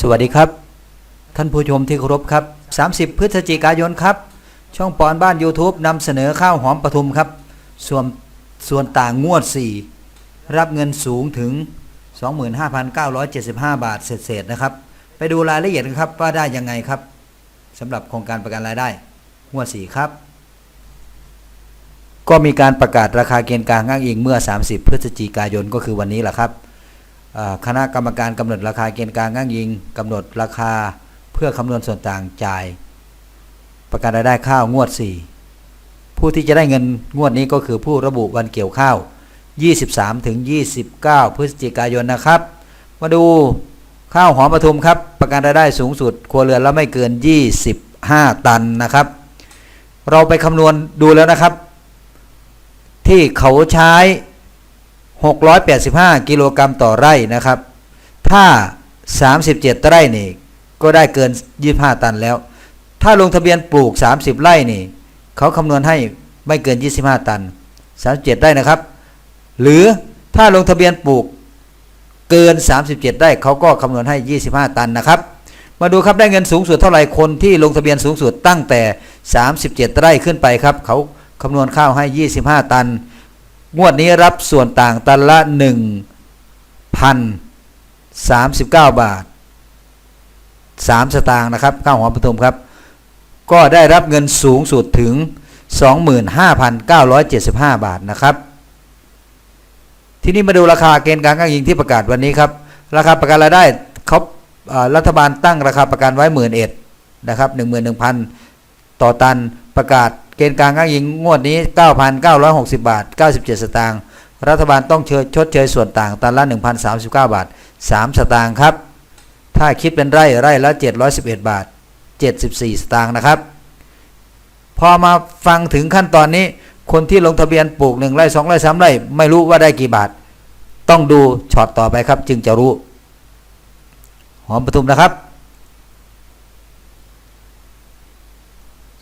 สวัสดีครับ ท่านผู้ชมที่เคารพครับ 30 พฤศจิกายนครับ ช่องปอนบ้าน YouTube นำเสนอข้าวหอมปทุมครับ ส่วนส่วนต่างงวด 4 รับเงินสูงถึง 25,975 บาทเศษๆนะครับ ไปดูรายละเอียดกันครับว่าได้ยังไงครับสำหรับโครงการประกันรายได้ งวด 4 ครับ ก็มีการประกาศราคาเกณฑ์กลางอ้างอิงเมื่อ 30 พฤศจิกายนก็คือวันนี้แหละครับ คณะกรรมการกำหนดราคาเกณฑ์กลางอ้างอิงกำหนดราคาเพื่อคำนวณส่วนต่างจ่าย ประกันรายได้ข้าวงวด 4 ผู้ที่จะได้เงินงวดนี้ก็คือผู้ระบุวันเกี่ยวข้าว 23 ถึง 29 พฤศจิกายนนะครับ มาดูข้าวหอมปทุมครับ ประกันรายได้สูงสุด ครัวเรือนละไม่เกิน 25 ตันนะครับ เราไปคำนวณดูแล้วนะครับ ที่เขาใช้ 685 กิโลกรัมต่อไร่นะครับ ถ้า 37 ไร่นี่ก็ได้เกิน 25 ตันแล้ว ถ้าลงทะเบียนปลูก 30 ไร่นี่เขาคำนวณให้ไม่เกิน 25 ตัน 37 ไร่นะครับ หรือถ้าลงทะเบียนปลูกเกิน 37ไร่เขาก็คำนวณให้ 25 ตันนะครับ มาดูครับได้เงินสูงสุดเท่าไหร่คนที่ลงทะเบียนสูงสุดตั้งแต่ 37 ไร่ขึ้นไปครับ เขาคำนวณข้าวให้ 25 ตัน งวดนี้รับส่วนต่างตันละ 1,039 บาท 3 สตางค์นะครับข้าวหอมปทุมครับ ก็ได้รับเงินสูงสุดถึง 25,975 บาทนะครับ ทีนี้มาดูราคาเกณฑ์การอ้างอิงที่ประกาศวันนี้ครับ ราคาประกันรายได้เขารัฐบาลตั้งราคาประกันไว้หมื่นเอ็ดนะครับหนึ่งหมื่นหนึ่งพันต่อตันประกาศ เกณฑ์การอ้างอิงงวดนี้ 9,960 บาท 97 สตางค์รัฐบาลต้องเชยชดเชยส่วนต่างตันละ1,039 บาท 3 สตางค์ครับ ถ้าคิดเป็นไร่ไร่ละ 711 บาท 74 สตางค์นะครับ พอมาฟังถึงขั้นตอนนี้คนที่ลงทะเบียนปลูก1ไร่2ไร่3ไร่ไม่รู้ว่าได้กี่บาท ต้องดูช็อตต่อไปครับจึงจะรู้ หอมปทุมนะครับ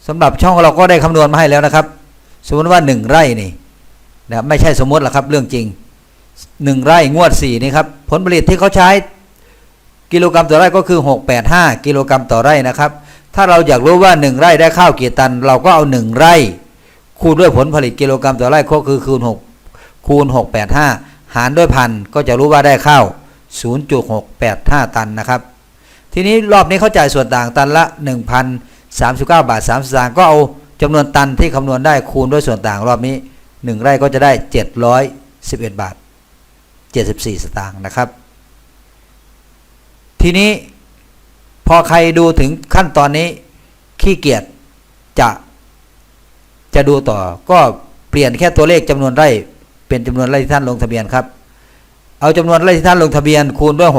สำหรับช่องเราก็ได้คำนวณมาให้แล้วนะครับ สมมติว่า 1 ไร่นี่นะไม่ใช่สมมติหรอกครับเรื่องจริง 1 ไร่งวด4นี่ครับผลผลิตที่เขาใช้กิโลกรรัมต่อไร่ก็คือ 685 กิโลกรรัมต่อไร่นะครับ ถ้าเราอยากรู้ว่า 1 ไร่ได้ข้าวกี่ตัน เราก็เอา 1 ไร่ คูณด้วยผลผลิตกิโลกรรัมต่อไร่ก็คือคูณ6คูณ685 หารด้วยพันก็จะรู้ว่าได้ข้าว 0.685 ตันนะครับ ทีนี้รอบนี้เขาจ่ายส่วนต่างตันละ 39 บาท 3 สตางค์ก็เอาจำนวนตันที่คำนวณได้คูณด้วยส่วนต่างรอบนี้ 1 ไร่ก็จะได้ 711 บาท 74 สตางค์นะครับ ทีนี้พอใครดูถึงขั้นตอนนี้ขี้เกียจจะจะดูต่อ ก็เปลี่ยนแค่ตัวเลขจำนวนไร่ เป็นจำนวนไร่ที่ท่านลงทะเบียนครับ เอาจำนวนไร่ที่ท่านลงทะเบียนคูณด้วย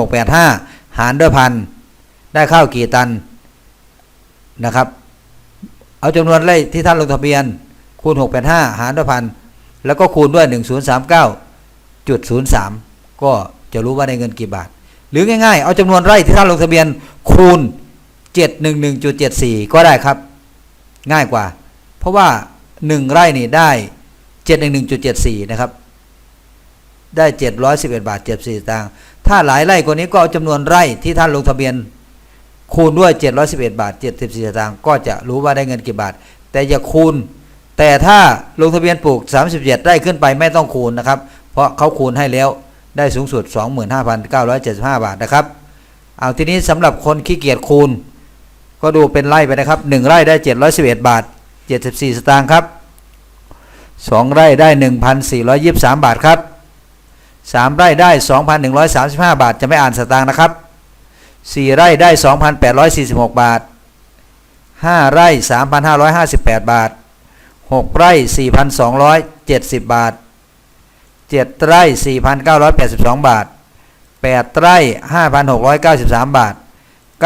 685 หารด้วยพันได้ข้าวกี่ตัน นะครับ เอาจำนวนไร่ที่ท่านลงทะเบียน คูณ 685 หารด้วยพันแล้วก็คูณด้วย 1039.03 ก็จะรู้ว่าได้เงินกี่บาท หรือง่ายๆ เอาจำนวนไร่ที่ท่านลงทะเบียนคูณ 711.74 ก็ได้ครับ ง่ายกว่า เพราะว่า 1 ไร่นี่ได้ 711.74 นะครับได้ 711 บาท 74สตางค์ถ้าหลายไร่กว่านี้ก็เอาจำนวนไร่ที่ท่านลงทะเบียน คูณด้วย 711 บาท 74สตางค์ก็จะรู้ว่าได้เงินกี่บาท แต่อย่าคูณ แต่ถ้าลงทะเบียนปลูก 37ไร่ขึ้นไปไม่ต้องคูณนะครับ เพราะเขาคูณให้แล้วได้สูงสุด 25,975 บาทนะครับ เอาทีนี้สำหรับคนขี้เกียจคูณ ก็ดูเป็นไร่ไปนะครับ 1 ไร่ได้ 711 บาท 74 สตางค์ครับ2 ไร่ได้ 1,423 บาทครับ 3 ไร่ได้ 2,135 บาท จะไม่อ่านสตางค์นะครับ 4 ไร่ได้ 2,846 บาท 5 ไร่ 3,558 บาท 6 ไร่ 4,270 บาท 7 ไร่ 4,982 บาท 8 ไร่ 5,693 บาท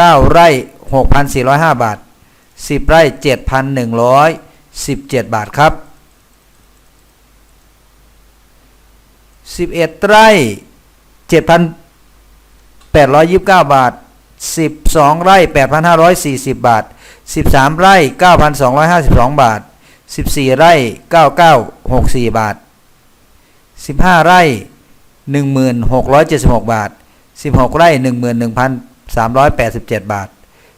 9 ไร่ 6,405 บาท 10 ไร่ 7,117 บาทครับ 11 ไร่7,829 บาท 12 ไร่ 8,540 บาท 13 ไร่ 9,252 บาท 14 ไร่ 9,964 บาท 15 ไร่ 1676 บาท 16 ไร่ 11,387 บาท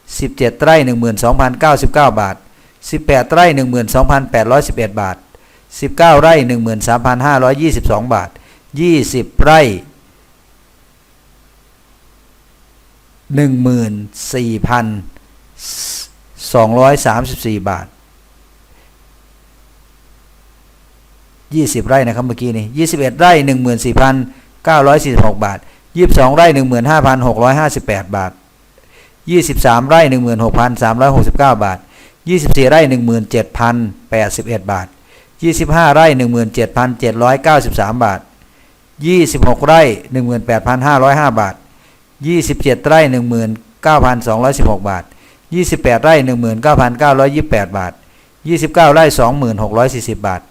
17 ไร่ 12,099 บาท 18 ไร่ 12,811 บาท 19 ไร่ 13,522 บาท 20 ไร่ 14,234 บาท 20 ไร่นะครับเมื่อกี้นี่21 ไร่ 14,946 บาท 22 ไร่ 15,658 บาท 23 ไร่ 16,369 บาท 24 ไร่ 17,081 บาท 25 ไร่ 17,793 บาท 26 ไร่ 18,505 บาท 27 ไร่ 19,216 บาท 28 ไร่ 19,928 บาท 29 ไร่ 2640 บาท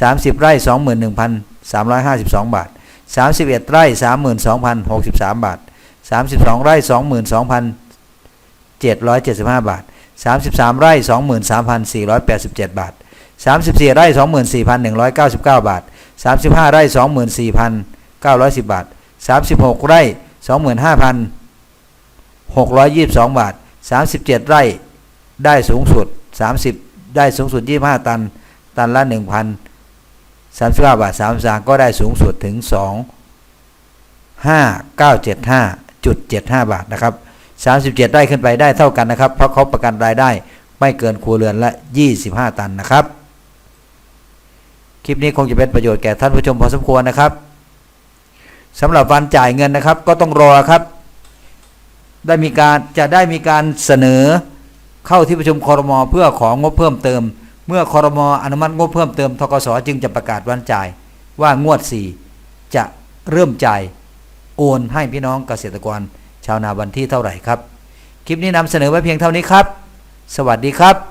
30 ไร่ 21,352 บาท 31 ไร่ 32,063 บาท 32 ไร่ 22,775 บาท 33 ไร่ 23,487 บาท 34 ไร่ 24,199 บาท 35 ไร่ 24,910 บาท 36 ไร่ 25,622 บาท 37 ไร่ได้สูงสุด 30 ได้สูงสุด 25 ตัน ตันละ 1,000 39บาท33ก็ได้สูงสุดถึง 2 5975.75 บาทนะครับ 37 ได้ขึ้นไปได้เท่ากันนะครับ เพราะเขาประกันรายได้ไม่เกินครัวเรือนละ 25 ตันนะครับ คลิปนี้คงจะเป็นประโยชน์แก่ท่านผู้ชมพอสมควรนะครับ สำหรับวันจ่ายเงินนะครับ ก็ต้องรอครับ ได้มีการจะได้มีการเสนอเข้าที่ประชุมคอรมอเพื่อของงบเพิ่มเติม เมื่อคอรมออนุมัติงบเพิ่มเติมทกสจึงจะประกาศวันจ่ายว่างวด 4 จะเริ่มจ่ายโอนให้พี่น้องเกษตรกร ชาวนาวันที่เท่าไหร่ครับ คลิปนี้นำเสนอไว้เพียงเท่านี้ครับ สวัสดีครับ